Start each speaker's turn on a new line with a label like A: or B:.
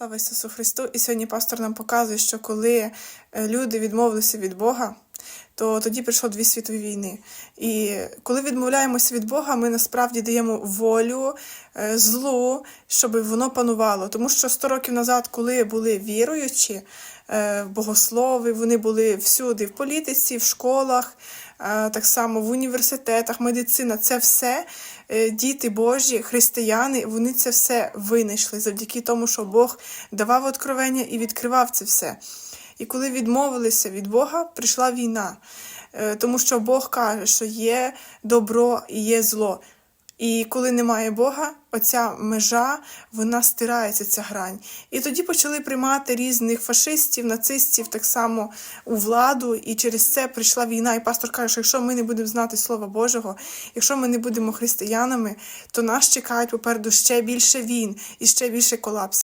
A: Слава Ісусу Христу! І сьогодні пастор нам показує, що коли е, люди відмовилися від Бога, то тоді прийшло дві світові війни. І коли відмовляємося від Бога, ми насправді даємо волю е, злу, щоб воно панувало. Тому що 100 років назад, коли були віруючі, е, богослови, вони були всюди, в політиці, в школах, е, так само в університетах, медицина, це все діти Божі, християни, вони це все винайшли завдяки тому, що Бог давав откровення і відкривав це все. І коли відмовилися від Бога, прийшла війна. Е, Тому що Бог каже, що є добро і є зло. І коли немає Бога, оця межа, вона стирається, ця грань. І тоді почали приймати різних фашистів, нацистів так само у владу, і через це прийшла війна. І пастор каже, що якщо ми не будемо знати Слова Божого, якщо ми не будемо християнами, то нас чекають попереду ще більше війн і ще більше колапсів.